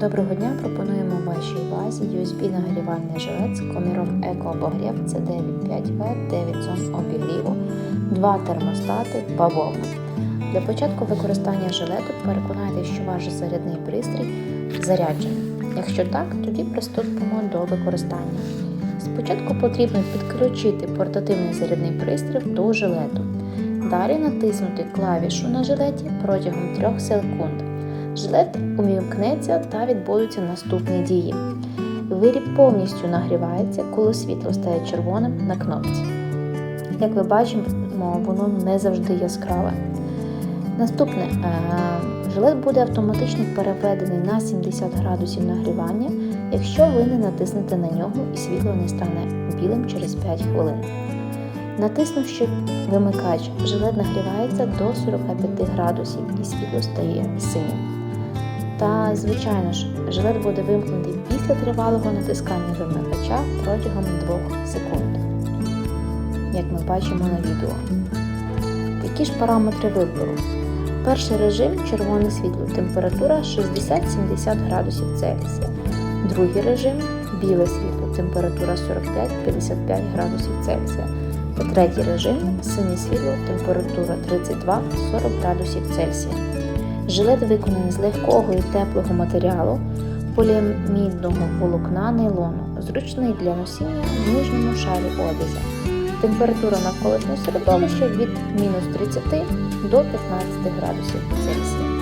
Доброго дня! Пропонуємо вашій увазі USB нагрівальний жилет з коміром Еко-обогрів C95V, 9 зон обігріву, 2 термостати, бавовна. Для початку використання жилету переконайтеся, що ваш зарядний пристрій заряджений. Якщо так, тоді приступимо до використання. Спочатку потрібно підключити портативний зарядний пристрій до жилету. Далі натиснути клавішу на жилеті протягом 3 секунд. Жилет умімкнеться та відбудуться наступні дії. Виріб повністю нагрівається, коли світло стає червоним на кнопці. Як ви бачимо, воно не завжди яскраве. Наступне, е, жилет буде автоматично переведений на 70 градусів нагрівання, якщо ви не натиснете на нього і світло не стане білим через 5 хвилин. Натиснувши вимикач, жилет нагрівається до 45 градусів і світло стає синім. Та, звичайно ж, жилет буде вимкнутий після тривалого натискання вимикача протягом 2 секунд, як ми бачимо на відео. Які ж параметри вибору? Перший режим червоне світло, температура 60-70 градусів Цельсія. Другий режим біле світло, температура 45-55 градусів Цельсія. Та третій режим синє світло, температура 32-40 градусів Цельсія. Жилет виконаний з легкого і теплого матеріалу поліамідного волокна нейлону, зручний для носіння в нижньому шарі одяза. Температура навколишнього середовища від мінус 30 до 15 градусів Цельсія.